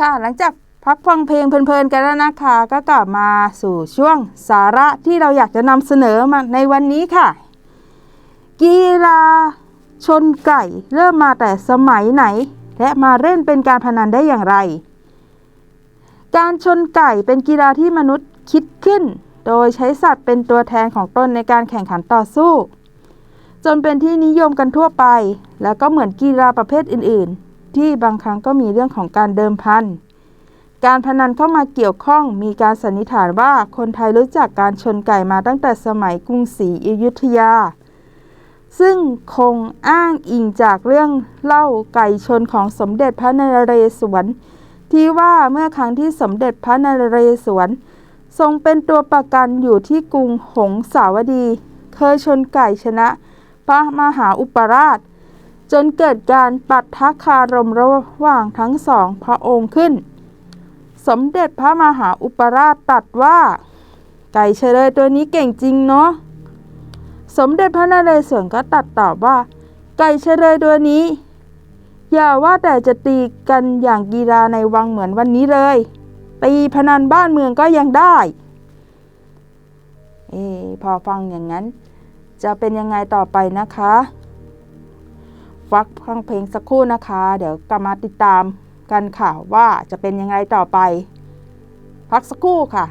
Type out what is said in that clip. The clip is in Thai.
ค่ะหลังจากพักฟังเพลงเพลินๆกันแล้วนะคะ ก็กลับมาสู่ช่วงสาระที่เราอยากจะนำเสนอมาในวันนี้ค่ะ กีฬาชนไก่เริ่มมาแต่สมัยไหน และมาเล่นเป็นการพนันได้อย่างไร การชนไก่เป็นกีฬาที่มนุษย์คิดขึ้น โดยใช้สัตว์เป็นตัวแทนของตนในการแข่งขันต่อสู้ จนเป็นที่นิยมกันทั่วไป แล้วก็เหมือนกีฬาประเภทอื่นๆ ที่บางครั้งก็มีเรื่องของการเดิมพัน การพนันเข้ามาเกี่ยวข้องมีการสันนิษฐานว่าคนไทยรู้จักการชนไก่มาตั้งแต่สมัยกรุงศรีอยุธยา ซึ่งคงอ้างอิงจากเรื่องเล่าไก่ชนของสมเด็จพระนเรศวร ที่ว่าเมื่อครั้งที่สมเด็จพระนเรศวร ทรงเป็นตัวประกันอยู่ที่กรุงหงสาวดี เคยชนไก่ชนะพระมหาอุปราช จนเกิดการปัดทักคารมระหว่างทั้งสองพระองค์ขึ้น สมเด็จพระมหาอุปราชตรัสว่า ไก่เฉลยตัวนี้เก่งจริงเนาะสมเด็จพระนเรศวรก็ตัดตอบว่า ไก่เฉลยตัวนี้ อย่าว่าแต่จะตีกันอย่างกีฬาในวังเหมือนวันนี้เลย ตีพนันบ้านเมืองก็ยังได้ เอพอฟังอย่างนั้น จะเป็นยังไงต่อไปนะคะ ฟักฟังเพลงสักครู่นะคะ เดี๋ยวกลับมาติดตามกันค่ะว่าจะเป็นยังไงต่อไป พักสักครู่ค่ะ